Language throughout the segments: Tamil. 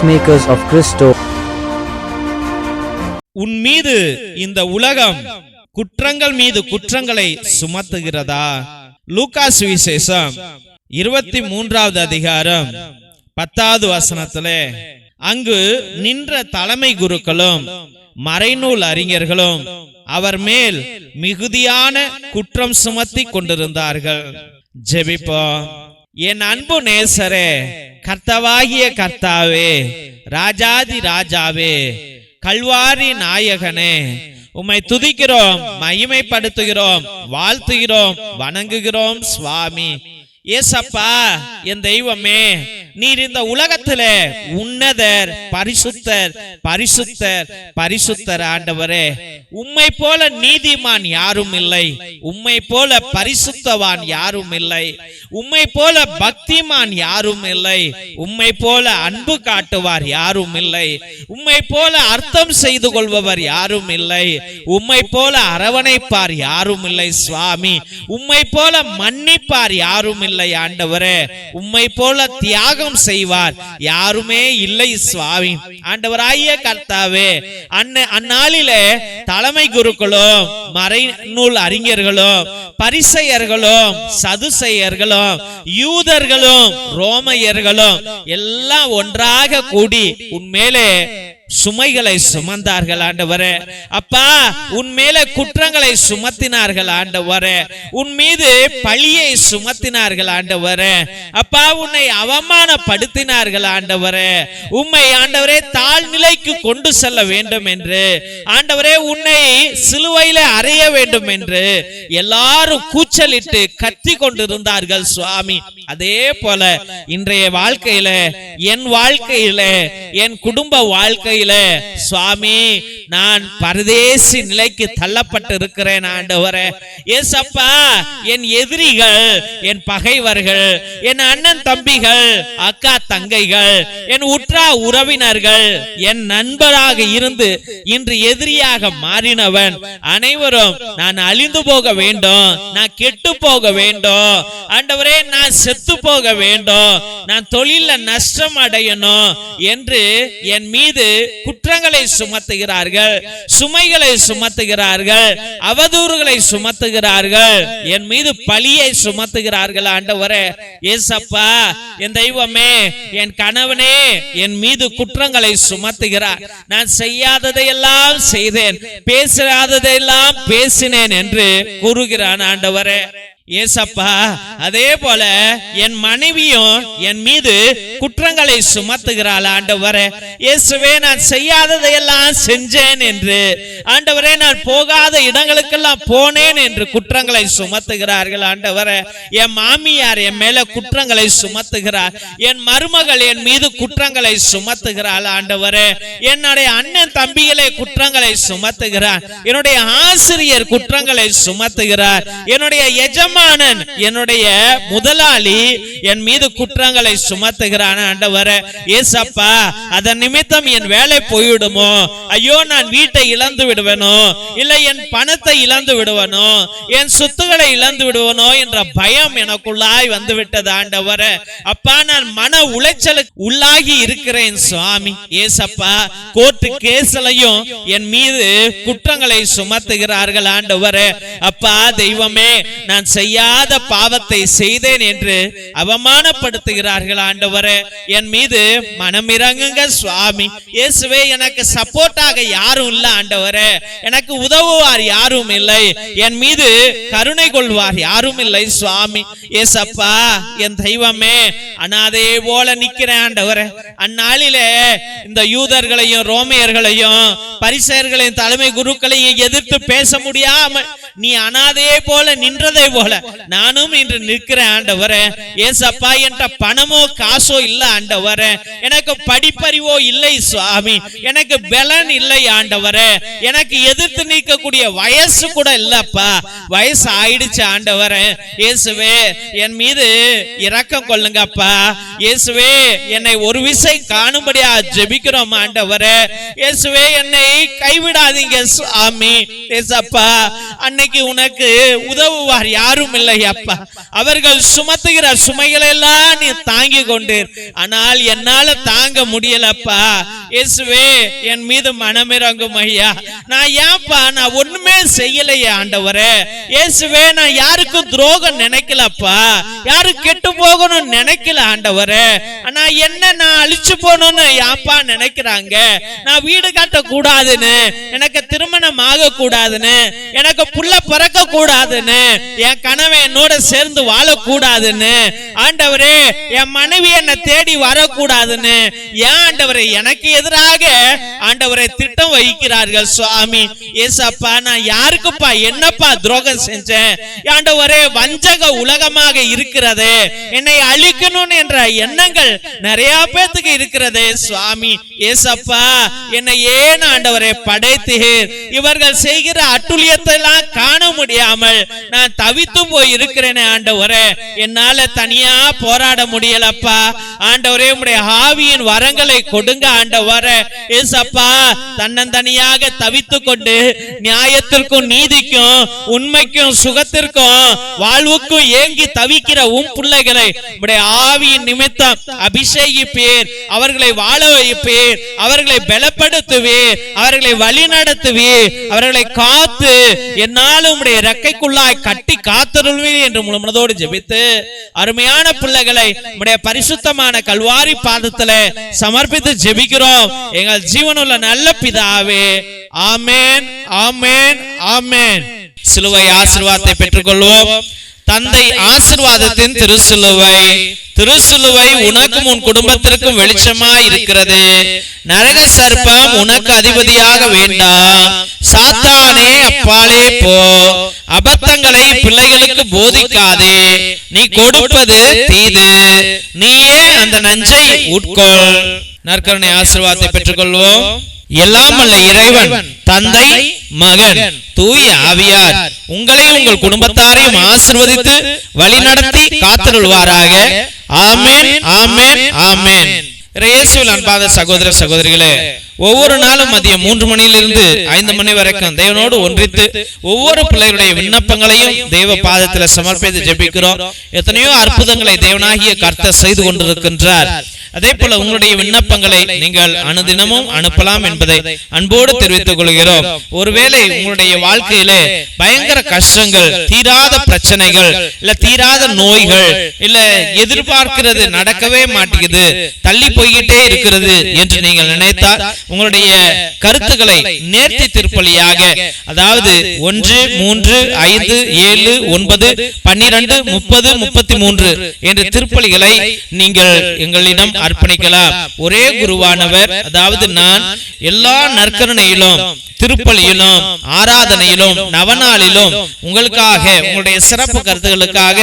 peacemakers of Christo. உன் மீது இந்த உலகம் குற்றங்கள் மீது குற்றங்களை சுமத்துகிறதா? லூகாஸ் விசேஷம் இருபத்தி மூன்றாவது அதிகாரம் பத்தாவது வசனத்திலே அங்கு நின்ற தலைமை குருக்களும் மறைநூல் அறிஞர்களும் அவர் மேல் மிகுதியான குற்றம் சுமத்தி கொண்டிருந்தார்கள். ஜெபிப்போம். என் அன்பு நேசரே கர்த்தவாகிய கர்த்தாவே ராஜாதி ராஜாவே கல்வாரி நாயகனே உம்மை துதிக்கிறோம் மகிமைப்படுத்துகிறோம் வாழ்த்துகிறோம் வணங்குகிறோம் சுவாமி. ஏசப்பா என் தெய்வமே நீர் இந்த உலகத்துல உன்னதர் பரிசுத்தர் பரிசுத்தர் பரிசுத்தர் ஆண்டவரே. உம்மை போல நீதிமான் யாரும் இல்லை. உம்மை போல பரிசுத்தவான் யாரும் இல்லை. உம்மை போல பக்திமான் யாரும் இல்லை. உம்மை போல அன்பு காட்டுவார் யாரும் இல்லை. உம்மை போல அர்த்தம் செய்து கொள்பவர் யாரும் இல்லை. உம்மை போல அரவணைப்பார் யாரும் இல்லை சுவாமி. உம்மை போல மன்னிப்பார் யாரும் இல்லை ஆண்டவரே. உம்மை போல தியாகம் செய்வார். யாருமே இல்லை சுவாமி. ஆண்டவராகிய கர்த்தாவே அன்ன அந்நாளிலே தலைமை குருக்களும் மறைநூல் அறிஞர்களும் பரிசையர்களும் சதுசையர்களும் யூதர்களும் ரோமையர்களும் எல்லாம் ஒன்றாக கூடி உன்மேலே சுமைகளை சுமந்தார்கள் ஆண்டவரே. அப்பா உன் மேல குற்றங்களை சுமத்தினார்கள் ஆண்டவரே. உன் மீது பழியை சுமத்தினார்கள் ஆண்டவரே. அப்பா உன்னை அவமானப்படுத்தினார்கள் ஆண்டவரே. உம்மை ஆண்டவரே தாழ்நிலைக்கு கொண்டு செல்ல வேண்டும் என்று. ஆண்டவரே உன்னை சிலுவையில அறைய வேண்டும் என்று எல்லாரும் கூச்சலிட்டு கத்தி கொண்டிருந்தார்கள் சுவாமி. அதே போல இன்றைய வாழ்க்கையில என் வாழ்க்கையில என் குடும்ப நிலையில சுவாமி நான் பரதேசி நிலைக்கு தள்ளப்பட்டு இருக்கிறேன் ஆண்டவரே. ஏசப்பா என் எதிரிகள் என் பகைவர்கள் என் அண்ணன் தம்பிகள் அக்கா தங்கைகள் என் உற்றா உறவினர்கள் என் நண்பராக இருந்து இன்று எதிரியாக மாறினவன். அனைவரும் நான் அழிந்து போக வேண்டும் நான் கெட்டு போக வேண்டும். ஆண்டவரே நான் செத்து போக வேண்டும். நான் தொழில நஷ்டம் அடையணும் என்று என் மீது குற்றங்களை சுமத்துகிறார்கள் சுமைகளை சுமத்துகிறார்கள் அவதூறுகளை சுமத்துகிறார்கள் என் மீது பழியை சுமத்துகிறார்கள் ஆண்டவரே. ஏசப்பா என் தெய்வமே என் கணவனே என் மீது குற்றங்களை சுமத்துகிறார். நான் செய்யாததையெல்லாம் செய்தேன் பேசாததையெல்லாம் பேசினேன் என்று கூறுகிறான் ஆண்டவரே. ஏசப்பா அதே போல என் மனைவியும் என் மீது குற்றங்களை சுமத்துகிறாள். ஆண்டவரே இயேசுவே நான் செய்யாததையெல்லாம் செஞ்சேன் என்று. ஆண்டவரே நான் போகாத இடங்களுக்கெல்லாம் போனேன் என்று குற்றங்களை சுமத்துகிறார்கள். ஆண்டவரே என் மாமியார் என் மேல குற்றங்களை சுமத்துகிறார். என் மருமகள் என் மீது குற்றங்களை சுமத்துகிறாள். ஆண்டவரே என்னுடைய அண்ணன் தம்பிகளை குற்றங்களை சுமத்துகிறார். என்னுடைய ஆசிரியர் குற்றங்களை சுமத்துகிறார். என்னுடைய எஜமானன் என்னுடைய முதலாளி என் மீது குற்றங்களை சுமத்துகிறான். ஆண்டவர ஏசப்பா அதன் நிமித்தம் என் வேலை போய்விடுமோ? ஐயோ நான் வீட்டை இழந்து விடுவேனோ? இல்லை என் பணத்தை இழந்து விடுவனோ? என் சொத்துக்களை இழந்து விடுவனோ? என்ற பயம் எனக்குள்ளாய் வந்து விட்டது ஆண்டவர. அப்பா நான் மன உளைச்சலுக்கு உள்ளாகி இருக்கிறேன் சுவாமி. ஏசப்பா கோர்ட்டு கேசலையும் என் மீது குற்றங்களை சுமத்துகிறார்கள் ஆண்டவர. அப்பா தெய்வமே நான் செய்யாத பாவத்தை செய்தேன் என்று அவமானப்படுத்துகிறார்கள் ஆண்டவரே? என் மீது மனமிறங்குங்க சுவாமி. இயேசுவே எனக்கு சப்போர்ட்டாக யாரும் இல்ல ஆண்டவரே. எனக்கு உதவுவார் யாரும் இல்லை. என் மீது கருணை கொள்வார் யாரும் இல்லை சுவாமி. ஏசப்பா என் தெய்வமே அனாதே போல நிக்கிறேன் ஆண்டவரே. அந்நாளிலே இந்த யூதர்களையும் ரோமையர்களையும் பரிசெயர்களையும் தலைமை குருக்களையும் எதிர்த்து பேச முடியாம நீ அனாதையே போல நின்றதை போல நானும் இன்று நிற்கிறேன் ஆண்டவர. ஏசப்பா என்கிட்ட பணமோ காசோ இல்ல ஆண்டவர. எனக்கு படிப்பறிவோ இல்லை சுவாமி. எனக்கு பலன் இல்லை ஆண்டவர. எனக்கு எதிர்த்து நிற்கக்கூடிய வயசு கூட இல்லப்பா. வயசு ஆயிடுச்சு ஆண்டவர. இயேசுவே என் மீது இரக்கம் கொள்ளுங்கப்பா. இயேசுவே என்னை ஒரு விசை காணும்படியா ஜெபிக்கிறோம் ஆண்டவர. இயேசுவே என்னை கைவிடாதீங்க சுவாமி. ஏசப்பா அன்னைக்கு உனக்கு உதவுவார் யாரும் இல்லை அப்பா. அவர்கள் சுமத்துகிற சுமைகளை எல்லாம் நீ தாங்கி கொண்டீர். ஆனால் என்னால தாங்க முடியலப்பா. இயேசுவே என் மீது மனமிறங்கும் ஐயா. நான் ஏன்பா நான் ஒண்ணுமே செய்யலையே ஆண்டவரே. இயேசுவே நான் யாருக்கும் துரோகம் நினைக்கலப்பா. யாரும் கெட்டு போகணும் நினைக்கல ஆண்டவரே. ஆனா என்ன நான் அழிச்சு போகணும்னு ஏன்ப்பா நினைக்கிறாங்க? நான் வீடு கட்ட கூடாதுன்னு எனக்கு திருமணம் ஆக கூடாதுன்னு எனக்கு புள்ள பிறக்க கூடாதுன்னு என் கணவன் என்னோட சேர்ந்து வாழக்கூடாதுன்னு ஆண்டவரே என் மனைவி என்னை தேடி வரக்கூடாதுன்னு ஏன் ஆண்டவரை எனக்கு எதிராக ஆண்டவரை திட்டம் வைக்கிறார்கள் சுவாமி. ஏசப்பா நான் யாருக்குப்பா என்னப்பா துரோகம் செஞ்சேன்? ஆண்டவரே வஞ்சக உலகமாக இருக்கிறது. என்னை அழிக்கணும் என்ற எண்ணங்கள் நிறைய பேத்துக்கு இருக்கிறது சுவாமி. ஏசப்பா என்னை ஏன் ஆண்டவரை படைத்தீர்? இவர்கள் செய்கிற அட்டுழியத்தை எல்லாம் காண முடியாமல் நான் தவித்து போய் இருக்கிறேனே ஆண்டவரே. என்னால தனியா போராட முடியலப்பா. ஆண்டவரே உடைய ஆவியின் வரங்களை கொடுங்க ஆண்டவரே. ஏசப்பா தன்னந்தனியாக தவித்து கொண்டு நியாயத்திற்கும் நீதிக்கும் உண்மைக்கும் சுகத்திற்கும் வாழ்வுக்கும் ஏங்கி தவிக்கிற உம் பிள்ளைகளை உடைய ஆவியின் நிமித்தம் அபிஷேகிப்பீர். அவர்களை வாழ வைப்பீர். அவர்களை பலப்படுத்துவீர். அவர்களை வழி நடத்துவீர் அவர்களை காத்து நாளும் உடைய ரெக்கைக்குள்ளாய் கட்டி காத்தருள்வீர் என்று முழுமனதோடு ஜெபித்து அருமையான பிள்ளைகளை உடைய பரிசுத்தமான கல்வாரி பாதத்துல சமர்ப்பித்து ஜெபிக்கிறோம். எங்கள் ஜீவனுள்ள நல்ல பிதாவே ஆமேன் ஆமேன் ஆமேன். சிலுவை ஆசிர்வாதத்தை பெற்றுக்கொள்வோம். தந்தை ஆசிர்வாதத்தின் திருசிலுவை திருசிலுவை உனக்கும் உன் குடும்பத்திற்கும் வெளிச்சமாய் இருக்கிறது. நரக சர்ப்பம் உனக்கு அதிபதியாக வேண்டாம் சாத்தானே அப்பாலே போ. அபத்தங்களை பிள்ளைகளுக்கு போதிக்காதே. நீ கொடுப்பது தீது. நீயே அந்த நஞ்சை உட்கொள். நற்கருணை ஆசீர்வாதத்தை பெற்றுக்கொள்வோம். எல்லாம் அல்ல இறைவன் தந்தை மகன் தூய ஆவியார் உங்களையும் உங்கள் குடும்பத்தாரையும் ஆசிர்வதித்து வழிநடத்தி காத்திருள்வாராக. ஆமேன் ஆமேன் ஆமேன். இயேசுவில் அன்பாத சகோதர சகோதரிகளே ஒவ்வொரு நாளும் மதியம் மூன்று மணியிலிருந்து ஐந்து மணி வரைக்கும் தேவனோடு ஒன்றித்து ஒவ்வொரு பிள்ளைகளுடைய விண்ணப்பங்களையும் தேவ பாதத்தில் சமர்ப்பித்து ஜெபிக்கிறோம். எத்தனையோ அற்புதங்களை தேவனாகிய கர்த்தர் செய்து கொண்டிருக்கின்றார். அதே போல உங்களுடைய விண்ணப்பங்களை நீங்கள் அனுதினமும் அனுப்பலாம் என்பதை அன்போடு தெரிவித்துக் கொள்கிறோம். ஒருவேளை உங்களுடைய வாழ்க்கையிலே பயங்கர கஷ்டங்கள் தீராத பிரச்சனைகள் இல்ல தீராத நோய்கள் இல்ல எதிர்பார்க்கிறது நடக்கவே மாட்டேங்குது தள்ளி போய்கிட்டே இருக்கிறது என்று நீங்கள் நினைத்தால் உங்களுடைய கருத்துக்களை நேர்த்தி திருப்பலியாக அதாவது ஒன்று மூன்று ஐந்து ஏழு ஒன்பது பன்னிரண்டு முப்பது முப்பத்தி மூன்று என்ற திருப்பலிகளை நீங்கள் எங்களிடம் அர்ப்பணிக்கலாம். ஒரே குருவானவர் அதாவது நான் எல்லா நற்கருணையிலும் திருப்பலியிலும் ஆராதனையிலும் நவநாளிலும் உங்களுக்காக உங்களுடைய சிறப்பு கருத்துகளுக்காக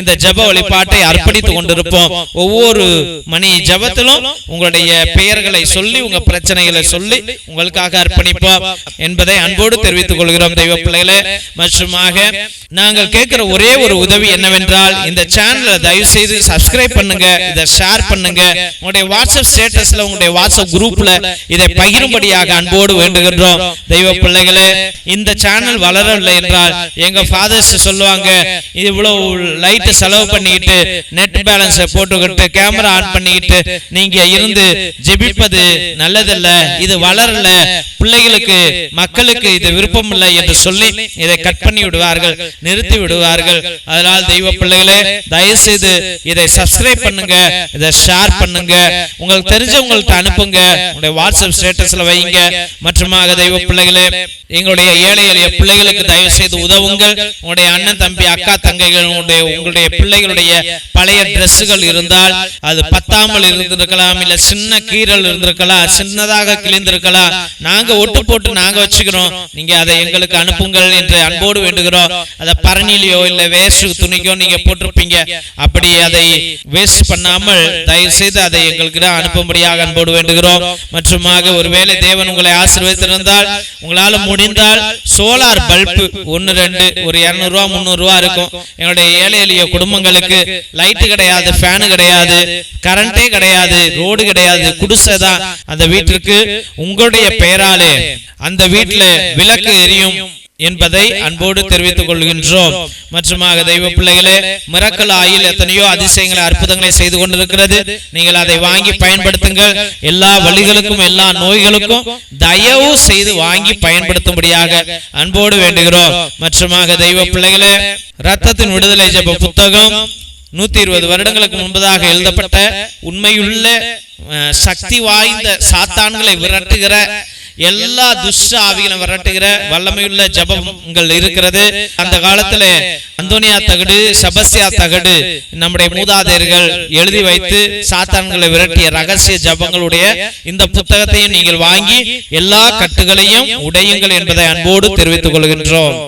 இந்த ஜெப வழிபாட்டை அர்ப்பணித்துக் கொண்டிருப்போம். ஒவ்வொரு மணி ஜெபத்திலும் உங்களுடைய பெயர்களை சொல்லி உங்க பிரச்சனைகளை சொல்லி உங்களுக்காக அர்ப்பணிப்போம் என்பதை அன்போடு தெரிவித்துக் கொள்கிறோம் தெய்வ பிள்ளைகளே. மற்றுமாக நாங்கள் கேட்கிற ஒரே ஒரு உதவி என்னவென்றால் இந்த சேனலை தயவு செய்து சப்ஸ்கிரைப் பண்ணுங்க இதை ஷேர் பண்ணுங்க. உங்களுடைய வாட்ஸ்அப் ஸ்டேட்டஸ்ல உங்களுடைய வாட்ஸ்அப் குரூப்ல இதை பகிரும்படியாக அன்போடு வேண்டுகின்றோம். தெய்வ பிள்ளைகளே இந்த சேனல் வளரவில்லை என்றால் எங்க ஃபாதர்ஸ் சொல்லுவாங்க இவ்வளவு லைட் செலவு பண்ணிக்கிட்டு நெட் பேலன்ஸ் போட்டுக்கிட்டு கேமரா ஆன் பண்ணிக்கிட்டு நீங்க இருந்து ஜெபிப்பது நல்லதல்ல இது வளரல. பிள்ளைகளுக்கு மக்களுக்கு இது விருப்பம் இல்லை என்று சொல்லி இதை கட் பண்ணி விடுவார்கள் நிறுத்தி விடுவார்கள். அதனால் தெய்வ பிள்ளைகளே தயவு செய்து இதை சப்ஸ்கிரைப் பண்ணுங்க இதை ஷேர் பண்ணுங்க. உங்களுக்கு தெரிஞ்சவங்கள்ட்ட அனுப்புங்க. உங்களுடைய வாட்ஸ்அப் ஸ்டேட்டஸ்ல வைங்க. மற்றுமாக தெய்வ பிள்ளைகளே எங்களுடைய ஏழை எளிய பிள்ளைகளுக்கு தயவு செய்து உதவுங்கள். உங்களுடைய அண்ணன் தம்பி அக்கா தங்கைகள் உங்களுடைய உங்களுடைய பிள்ளைகளுடைய பழைய டிரெஸ்ஸுகள் இருந்தால் அது பத்தாமல் இருந்திருக்கலாம் இல்ல சின்ன கீறல் இருந்திருக்கலாம். சின்னதாக நன்றாக கிழிந்திருக்கலாம். நாங்க ஒட்டு போட்டு நாங்க வச்சுக்கிறோம். நீங்க அதை எங்களுக்கு அனுப்புங்கள் என்று அன்போடு வேண்டுகிறோம். அதை பரணிலையோ இல்ல வேஸ்ட் துணிக்கோ நீங்க போட்டிருப்பீங்க. அப்படி அதை வேஸ்ட் பண்ணாமல் தயவு செய்து அதை எங்களுக்கு அனுப்பும்படியாக அன்போடு வேண்டுகிறோம். மற்றுமாக ஒருவேளை தேவன் உங்களை ஆசீர்வதித்திருந்தால் உங்களால முடிந்தால் சோலார் பல்பு ஒன்னு ரெண்டு ஒரு இருநூறு ரூபா முந்நூறு ரூபா இருக்கும். எங்களுடைய ஏழை எளிய குடும்பங்களுக்கு லைட்டு கிடையாது ஃபேனு கிடையாது கரண்டே கிடையாது ரோடு கிடையாது குடிசை தான். அந்த வீட்டிற்கு உங்களுடைய பெயராலே அந்த வீட்டுல விளக்கு எரியும் என்பதை அன்போடு தெரிவித்துக் கொள்கின்றோம் மற்றுமாக தெய்வ பிள்ளைகளே மிரக்கல் ஆயில் எத்தனையோ அதிசயங்களை அற்புதங்களை செய்து கொண்டிருக்கிறது. நீங்கள் அதை வாங்கி பயன்படுத்துங்கள். எல்லா வழிகளுக்கும் எல்லா நோய்களுக்கும் தயவு செய்து வாங்கி பயன்படுத்தும்படியாக அன்போடு வேண்டுகிறோம். மற்றுமாக தெய்வ பிள்ளைகளே ரத்தத்தின் விடுதலை ஜெப புத்தகம் நூத்தி இருபது வருடங்களுக்கு முன்பதாக எழுதப்பட்ட உண்மையுள்ள சக்தி வாய்ந்த சாத்தான்களை விரட்டுகிற எல்லா துஷ்ட ஆவிகளும் விரட்டுகிற வல்லமையுள்ள ஜபங்கள் இருக்கிறது. அந்த காலத்துல அந்தோனியா தகடு சபஸ்யா தகடு நம்முடைய மூதாதையர்கள் எழுதி வைத்து சாத்தான்களை விரட்டிய ரகசிய ஜபங்களுடைய இந்த புத்தகத்தையும் நீங்கள் வாங்கி எல்லா கட்டுகளையும் உடையுங்கள் என்பதை அன்போடு தெரிவித்துக் கொள்கின்றோம்.